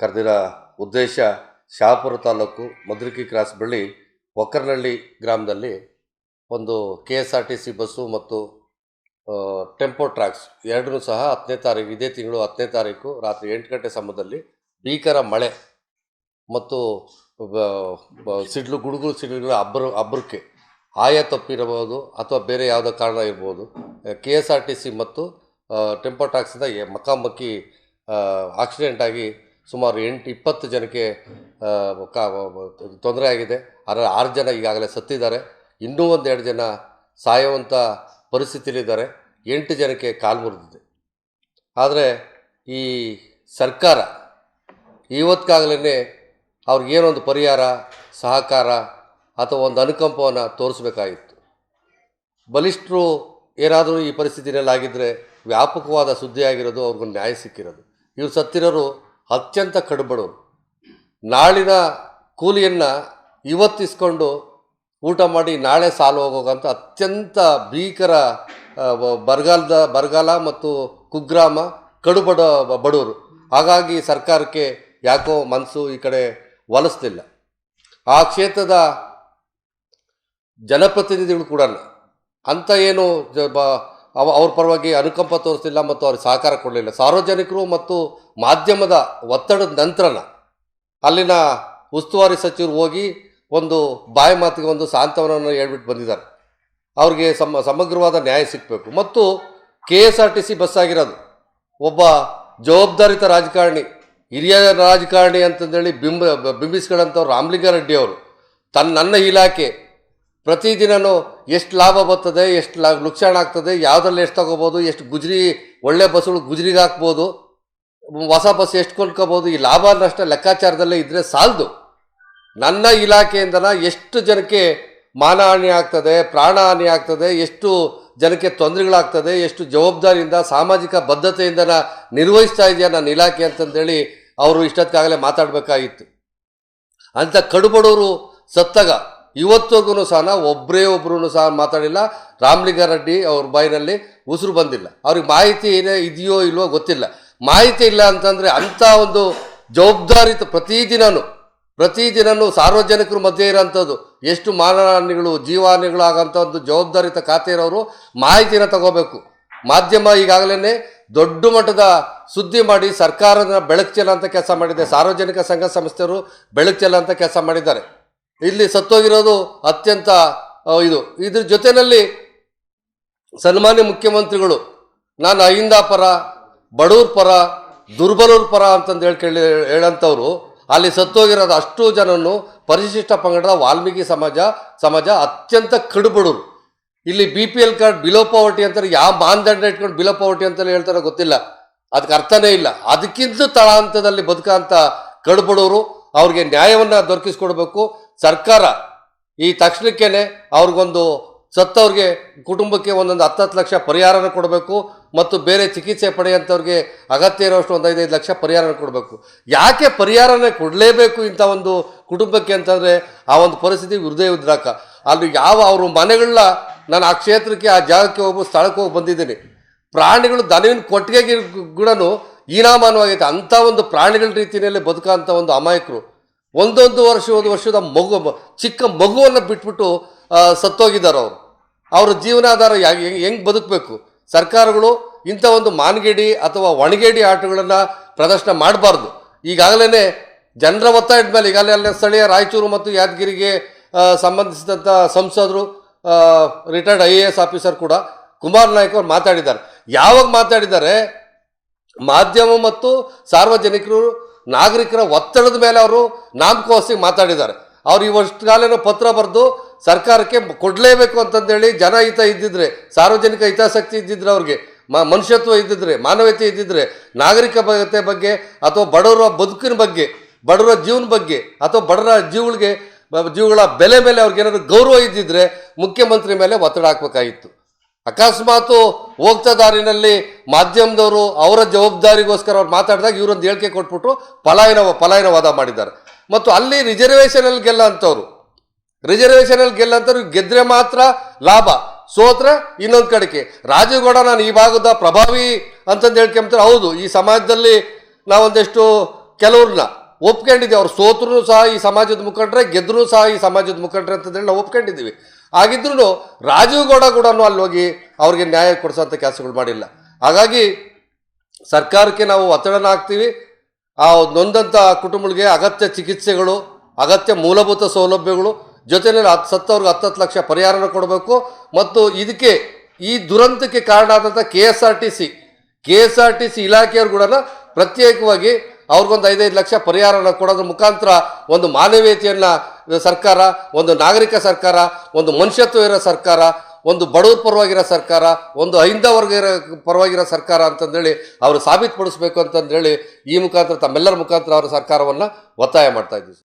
ಕರೆದಿರೋ ಉದ್ದೇಶ ಶಹಾಪುರ ತಾಲೂಕು ಮದ್ರಿಕಿ ಕ್ರಾಸ್ ಬಳಿ ಒಕ್ಕರ್ನಹಳ್ಳಿ ಗ್ರಾಮದಲ್ಲಿ ಒಂದು K S R T C bus ಮತ್ತು ಟೆಂಪೋ ಟ್ರ್ಯಾಕ್ಸ್ ಎರಡನ್ನೂ ಸಹ ಹತ್ತನೇ ತಾರೀಕು, ಇದೇ ತಿಂಗಳು ಹತ್ತನೇ ತಾರೀಕು ರಾತ್ರಿ ಎಂಟು ಗಂಟೆ ಸಮಯದಲ್ಲಿ ಭೀಕರ ಮಳೆ ಮತ್ತು ಸಿಡ್ಲು, ಗುಡುಗು ಸಿಡಿಲುಗಳ ಅಬ್ಬರ ಅಬ್ಬರಕ್ಕೆ ಆಯ ತಪ್ಪಿರಬಹುದು ಅಥವಾ ಬೇರೆ ಯಾವುದೋ ಕಾರಣ ಇರ್ಬೋದು K S R T C ಮತ್ತು ಟೆಂಪೋ ಟ್ರ್ಯಾಕ್ಸಿಂದ ಮಕ್ಕಾಮಕ್ಕಿ ಆಕ್ಸಿಡೆಂಟ್ ಆಗಿ ಸುಮಾರು ಎಂಟು, ಇಪ್ಪತ್ತು ಜನಕ್ಕೆ ತೊಂದರೆ ಆಗಿದೆ. ಅದರ ಆರು ಜನ ಈಗಾಗಲೇ ಸತ್ತಿದ್ದಾರೆ. ಇನ್ನೂ ಒಂದೆರಡು ಜನ ಸಾಯುವಂಥ ಪರಿಸ್ಥಿತಿಯಲ್ಲಿದ್ದಾರೆ. ಎಂಟು ಜನಕ್ಕೆ ಕಾಲು ಮುರಿದಿದೆ. ಆದರೆ ಈ ಸರ್ಕಾರ ಇವತ್ತಿಗಾಗಲೇ ಅವ್ರಿಗೇನೊಂದು ಪರಿಹಾರ, ಸಹಕಾರ ಅಥವಾ ಒಂದು ಅನುಕಂಪವನ್ನು ತೋರಿಸ್ಬೇಕಾಗಿತ್ತು. ಬಲಿಷ್ಠರು ಏನಾದರೂ ಈ ಪರಿಸ್ಥಿತಿಯಲ್ಲಾಗಿದ್ದರೆ ವ್ಯಾಪಕವಾದ ಸುದ್ದಿಯಾಗಿರೋದು ಅವ್ರಿಗೊಂದು ನ್ಯಾಯ ಸಿಕ್ಕಿರೋದು. ಇವ್ರು ಸತ್ತಿರೋರು ಅತ್ಯಂತ ಕಡುಬಡವರು ನಾಳಿನ ಕೂಲಿಯನ್ನು ಇವತ್ತಿಸ್ಕೊಂಡು ಊಟ ಮಾಡಿ ನಾಳೆ ಸಾಲು ಹೋಗೋಂಥ ಅತ್ಯಂತ ಭೀಕರ ಬರಗಾಲದ, ಬರಗಾಲ ಮತ್ತು ಕುಗ್ರಾಮ ಕಡುಬಡ ಬಡವರು ಹಾಗಾಗಿ ಸರ್ಕಾರಕ್ಕೆ ಯಾಕೋ ಮನಸ್ಸು ಈ ಕಡೆ ಒಲಿಸ್ತಿಲ್ಲ. ಆ ಕ್ಷೇತ್ರದ ಜನಪ್ರತಿನಿಧಿಗಳು ಕೂಡ ಅಂತ ಏನು ಅವ ಅವ್ರ ಪರವಾಗಿ ಅನುಕಂಪ ತೋರಿಸಲಿಲ್ಲ ಮತ್ತು ಅವ್ರಿಗೆ ಸಹಕಾರ ಕೊಡಲಿಲ್ಲ. ಸಾರ್ವಜನಿಕರು ಮತ್ತು ಮಾಧ್ಯಮದ ಒತ್ತಡದ ನಂತರನ ಅಲ್ಲಿನ ಉಸ್ತುವಾರಿ ಸಚಿವರು ಹೋಗಿ ಒಂದು ಬಾಯಿ ಮಾತಿಗೆ ಒಂದು ಸಾಂತ್ವನವನ್ನು ಹೇಳ್ಬಿಟ್ಟು ಬಂದಿದ್ದಾರೆ. ಅವ್ರಿಗೆ ಸಮ, ಸಮಗ್ರವಾದ ನ್ಯಾಯ ಸಿಗಬೇಕು. ಮತ್ತು K S R T C bus ಆಗಿರೋದು. ಒಬ್ಬ ಜವಾಬ್ದಾರಿತ ರಾಜಕಾರಣಿ, ಹಿರಿಯ ರಾಜಕಾರಣಿ ಅಂತಂದೇಳಿ ಬಿಂಬ ಬಿಂಬಿಸ್ಕೊಳ್ಳೋಂಥವ್ರು ರಾಮಲಿಂಗಾರೆಡ್ಡಿ ಅವರು, ತನ್ನ, ನನ್ನ ಇಲಾಖೆ ಪ್ರತಿದಿನನೂ ಎಷ್ಟು ಲಾಭ ಬರ್ತದೆ, ಎಷ್ಟು ಲಾ, ನುಕ್ಸಾನ ಆಗ್ತದೆ, ಯಾವುದ್ರಲ್ಲಿ ಎಷ್ಟು ತಗೋಬೋದು, ಎಷ್ಟು ಗುಜ್ರಿ, ಒಳ್ಳೆ ಬಸ್ಗಳು ಗುಜ್ರಿಗೆ ಹಾಕ್ಬೋದು, ಹೊಸ ಬಸ್ ಎಷ್ಟು ಕೊಂಡ್ಕೋಬೋದು, ಈ ಲಾಭ ನಷ್ಟ ಲೆಕ್ಕಾಚಾರದಲ್ಲೇ ಇದ್ದರೆ ಸಾಲದು. ನನ್ನ ಇಲಾಖೆಯಿಂದನ ಎಷ್ಟು ಜನಕ್ಕೆ ಮಾನಹಾನಿ ಆಗ್ತದೆ ಪ್ರಾಣಹಾನಿ ಆಗ್ತದೆ, ಎಷ್ಟು ಜನಕ್ಕೆ ತೊಂದರೆಗಳಾಗ್ತದೆ, ಎಷ್ಟು ಜವಾಬ್ದಾರಿಯಿಂದ, ಸಾಮಾಜಿಕ ಬದ್ಧತೆಯಿಂದ ನಿರ್ವಹಿಸ್ತಾ ಇದೆಯಾ ನನ್ನ ಇಲಾಖೆ ಅಂತಂದೇಳಿ ಅವರು ಇಷ್ಟೊತ್ತಿಗಾಗಲೇ ಮಾತಾಡಬೇಕಾಗಿತ್ತು. ಅಂತ ಕಡುಬಡವರು ಸತ್ತಾಗ ಇವತ್ತಿಗೂ ಸಹ ಒಬ್ಬರೇ ಒಬ್ಬರೂ ಸಹ ಮಾತಾಡಿಲ್ಲ. ರಾಮಲಿಂಗಾರೆಡ್ಡಿ ಅವ್ರ ಬಾಯಿನಲ್ಲಿ ಉಸಿರು ಬಂದಿಲ್ಲ. ಅವ್ರಿಗೆ ಮಾಹಿತಿ ಏನೇ ಇದೆಯೋ ಇಲ್ವೋ ಗೊತ್ತಿಲ್ಲ. ಮಾಹಿತಿ ಇಲ್ಲ ಅಂತಂದರೆ ಅಂಥ ಒಂದು ಜವಾಬ್ದಾರಿತ ಪ್ರತಿದಿನವೂ ಪ್ರತಿದಿನನೂ ಸಾರ್ವಜನಿಕರ ಮಧ್ಯೆ ಇರೋಂಥದ್ದು, ಎಷ್ಟು ಮಾನಹಾನಿಗಳು ಜೀವಹಾನಿಗಳು ಆಗೋಂಥ ಒಂದು ಜವಾಬ್ದಾರಿತ ಖಾತೆ ಇರೋರು ಮಾಹಿತಿನ ತಗೋಬೇಕು. ಮಾಧ್ಯಮ ಈಗಾಗಲೇ ದೊಡ್ಡ ಮಟ್ಟದ ಸುದ್ದಿ ಮಾಡಿ ಸರ್ಕಾರದ ಬೆಳಕು ಚೆಲ್ಲಂತ ಕೆಲಸ ಮಾಡಿದೆ. ಸಾರ್ವಜನಿಕ ಸಂಘ ಸಂಸ್ಥೆಯವರು ಬೆಳಕು ಚೆಲ್ಲಂತ ಕೆಲಸ ಮಾಡಿದ್ದಾರೆ. ಇಲ್ಲಿ ಸತ್ತೋಗಿರೋದು ಅತ್ಯಂತ ಇದು. ಇದ್ರ ಜೊತೆಯಲ್ಲಿ ಸನ್ಮಾನ್ಯ ಮುಖ್ಯಮಂತ್ರಿಗಳು, ನಾನು ಅಹಿಂದ ಪರ ಬಡವ್ರ ಪರ, ದುರ್ಬಲರ ಪರ ಅಂತಂದು ಹೇಳ್ಕೊಳ್ಳಿ ಹೇಳಂಥವ್ರು ಅಲ್ಲಿ ಸತ್ತೋಗಿರೋದು ಅಷ್ಟು ಜನನು ಪರಿಶಿಷ್ಟ ಪಂಗಡದ ವಾಲ್ಮೀಕಿ ಸಮಾಜ ಸಮಾಜ ಅತ್ಯಂತ ಕಡುಬಡವರು ಇಲ್ಲಿ B P L card below poverty ಅಂತಾರೆ ಯಾವ ಮಾನದಂಡ ಇಟ್ಕೊಂಡು ಬಿಲೋ ಪಾವರ್ಟಿ ಅಂತಲೇ ಹೇಳ್ತಾರೋ ಗೊತ್ತಿಲ್ಲ. ಅದಕ್ಕೆ ಅರ್ಥನೇ ಇಲ್ಲ. ಅದಕ್ಕಿಂತ ತಳಾಂತದಲ್ಲಿ ಬದುಕಂತ ಕಡುಬಡವರು ಅವ್ರಿಗೆ ನ್ಯಾಯವನ್ನು ದೊರಕಿಸ್ಕೊಡ್ಬೇಕು. ಸರ್ಕಾರ ಈ ತಕ್ಷಣಕ್ಕೇ ಅವ್ರಿಗೊಂದು ಸತ್ತವ್ರಿಗೆ ಕುಟುಂಬಕ್ಕೆ ಒಂದೊಂದು ಹತ್ತತ್ತು ಲಕ್ಷ ಪರಿಹಾರನ ಕೊಡಬೇಕು ಮತ್ತು ಬೇರೆ ಚಿಕಿತ್ಸೆ ಪಡೆಯುವಂಥವ್ರಿಗೆ ಅಗತ್ಯ ಇರೋಷ್ಟು ಒಂದು ಐದೈದು ಲಕ್ಷ ಪರಿಹಾರನ ಕೊಡಬೇಕು. ಯಾಕೆ ಪರಿಹಾರನೇ ಕೊಡಲೇಬೇಕು ಇಂಥ ಒಂದು ಕುಟುಂಬಕ್ಕೆ ಅಂತಂದರೆ ಆ ಒಂದು ಪರಿಸ್ಥಿತಿ ಹೃದಯ ಉದ್ರಾಕ. ಅಲ್ಲಿ ಯಾವ ಅವ್ರ ಮನೆಗಳನ್ನ ನಾನು ಆ ಕ್ಷೇತ್ರಕ್ಕೆ, ಆ ಜಾಗಕ್ಕೆ ಹೋಗಿ, ಸ್ಥಳಕ್ಕೆ ಹೋಗಿ ಬಂದಿದ್ದೀನಿ. ಪ್ರಾಣಿಗಳು ದನವಿನ ಕೊಟ್ಟಿಗೆಗೆ ಗುಣನು ಹೀನಾಮಾನವಾಗೈತೆ ಅಂಥ ಒಂದು ಪ್ರಾಣಿಗಳ ರೀತಿಯಲ್ಲಿ ಬದುಕಂಥ ಒಂದು ಅಮಾಯಕರು. ಒಂದೊಂದು ವರ್ಷ, ಒಂದು ವರ್ಷದ ಮಗು ಚಿಕ್ಕ ಮಗುವನ್ನು ಬಿಟ್ಬಿಟ್ಟು ಸತ್ತೋಗಿದ್ದಾರೆ ಅವರು. ಅವರ ಜೀವನಾಧಾರ ಹೆಂಗೆ ಬದುಕಬೇಕು? ಸರ್ಕಾರಗಳು ಇಂಥ ಒಂದು ಮಾನಗೇಡಿ ಅಥವಾ ಒಣಗೇಡಿ ಆಟಗಳನ್ನು ಪ್ರದರ್ಶನ ಮಾಡಬಾರ್ದು. ಈಗಾಗಲೇ ಜನರ ಒತ್ತಾಯದ ಮೇಲೆ ಈಗಾಗಲೇ ಅಲ್ಲೇ ಸ್ಥಳೀಯ ರಾಯಚೂರು ಮತ್ತು ಯಾದಗಿರಿಗೆ ಸಂಬಂಧಿಸಿದಂಥ ಸಂಸದರು retired I A S officer ಕೂಡ ಕುಮಾರ್ ನಾಯಕ್ ಅವರು ಮಾತಾಡಿದ್ದಾರೆ. ಯಾವಾಗ ಮಾತಾಡಿದ್ದಾರೆ? ಮಾಧ್ಯಮ ಮತ್ತು ಸಾರ್ವಜನಿಕರು ನಾಗರಿಕರ ಒತ್ತಡದ ಮೇಲೆ ಅವರು ನಾಮಕೋಸಿ ಮಾತಾಡಿದ್ದಾರೆ. ಅವ್ರು ಇವಷ್ಟುಗಾಲೇನೋ ಪತ್ರ ಬರೆದು ಸರ್ಕಾರಕ್ಕೆ ಕೊಡಲೇಬೇಕು ಅಂತಂದೇಳಿ ಜನಹಿತ ಇದ್ದಿದ್ರೆ, ಸಾರ್ವಜನಿಕ ಹಿತಾಸಕ್ತಿ ಇದ್ದಿದ್ರೆ ಅವ್ರಿಗೆ ಮನುಷ್ಯತ್ವ ಇದ್ದಿದ್ರೆ, ಮಾನವೀಯತೆ ಇದ್ದಿದ್ರೆ, ನಾಗರಿಕ ನಾಗರಿಕತೆ ಬಗ್ಗೆ ಅಥವಾ ಬಡವರ ಬದುಕಿನ ಬಗ್ಗೆ, ಬಡವರ ಜೀವನ ಬಗ್ಗೆ ಅಥವಾ ಬಡವರ ಜೀವಗಳಿಗೆ ಜೀವಗಳ ಬೆಲೆ ಮೇಲೆ ಅವ್ರಿಗೆ ಏನಾದ್ರು ಗೌರವ ಇದ್ದಿದ್ರೆ ಮುಖ್ಯಮಂತ್ರಿ ಮೇಲೆ ಒತ್ತಡ ಹಾಕಬೇಕಾಗಿತ್ತು. ಅಕಸ್ಮಾತು ಹೋಗ್ತಾ ದಾರಿನಲ್ಲಿ ಮಾಧ್ಯಮದವರು ಅವರ ಜವಾಬ್ದಾರಿಗೋಸ್ಕರ ಅವ್ರು ಮಾತಾಡಿದಾಗ ಇವರೊಂದು ಹೇಳಿಕೆ ಕೊಟ್ಬಿಟ್ಟು ಪಲಾಯನ ಪಲಾಯನವಾದ ಮಾಡಿದ್ದಾರೆ. ಮತ್ತು ಅಲ್ಲಿ ರಿಸರ್ವೇಷನಲ್ಲಿ ಗೆಲ್ಲ ಅಂತವ್ರು. ರಿಸರ್ವೇಷನಲ್ಲಿ ಗೆಲ್ಲಂತವ್ರು ಗೆದ್ರೆ ಮಾತ್ರ ಲಾಭ, ಸೋತ್ರೆ ಇನ್ನೊಂದು ಕಡೆಗೆ. ರಾಜೀವ್ಗೌಡ ನಾನು ಈ ಭಾಗದ ಪ್ರಭಾವಿ ಅಂತಂದು ಹೇಳ್ಕೊಂತಾರೆ ಹೌದು, ಈ ಸಮಾಜದಲ್ಲಿ ನಾವೊಂದಷ್ಟು ಕೆಲವ್ರನ್ನ ಒಪ್ಕೊಂಡಿದ್ದೀವಿ, ಅವ್ರು ಸೋತ್ರೂ ಸಹ ಈ ಸಮಾಜದ ಮುಖಂಡ್ರೆ ಗೆದ್ದರೂ ಸಹ ಈ ಸಮಾಜದ ಮುಖಂಡ್ರೆ ಅಂತಂದೇಳಿ ನಾವು ಒಪ್ಕೊಂಡಿದ್ದೀವಿ. ಆಗಿದ್ರೂ ರಾಜೀವ್ ಗೌಡ ಕೂಡ ಅಲ್ಲಿ ಹೋಗಿ ಅವ್ರಿಗೆ ನ್ಯಾಯ ಕೊಡಿಸೋಂಥ ಕೆಲಸಗಳು ಮಾಡಿಲ್ಲ. ಹಾಗಾಗಿ ಸರ್ಕಾರಕ್ಕೆ ನಾವು ಒತ್ತಡನ ಹಾಕ್ತೀವಿ. ಆ ನೊಂದಂಥ ಕುಟುಂಬಗಳಿಗೆ ಅಗತ್ಯ ಚಿಕಿತ್ಸೆಗಳು, ಅಗತ್ಯ ಮೂಲಭೂತ ಸೌಲಭ್ಯಗಳು, ಜೊತೆಯಲ್ಲಿ ಹತ್ತು, ಸತ್ತವ್ರಿಗೆ ಹತ್ತತ್ತು ಲಕ್ಷ ಪರಿಹಾರನ ಕೊಡಬೇಕು. ಮತ್ತು ಇದಕ್ಕೆ ಈ ದುರಂತಕ್ಕೆ ಕಾರಣ ಆದಂಥ K S R T C, K S R T C ಇಲಾಖೆಯವರು ಕೂಡ ಪ್ರತ್ಯೇಕವಾಗಿ ಅವ್ರಿಗೊಂದು ಐದೈದು ಲಕ್ಷ ಪರಿಹಾರನ ಕೊಡೋದ್ರ ಮುಖಾಂತರ ಒಂದು ಮಾನವೀಯತೆಯನ್ನು ಸರ್ಕಾರ, ಒಂದು ನಾಗರಿಕ ಸರ್ಕಾರ, ಒಂದು ಮನುಷ್ಯತ್ವ ಇರೋ ಸರ್ಕಾರ, ಒಂದು ಬಡವ್ರ ಪರವಾಗಿರೋ ಸರ್ಕಾರ, ಒಂದು ಇರೋ ಪರವಾಗಿರೋ ಸರ್ಕಾರ ಅಂತಂದೇಳಿ ಅವರು ಸಾಬೀತುಪಡಿಸ್ಬೇಕು ಅಂತಂದೇಳಿ ಈ ಮುಖಾಂತರ ತಮ್ಮೆಲ್ಲರ ಮುಖಾಂತರ ಅವರ ಸರ್ಕಾರವನ್ನು ಒತ್ತಾಯ ಮಾಡ್ತಾ ಇದ್ದೀವಿ.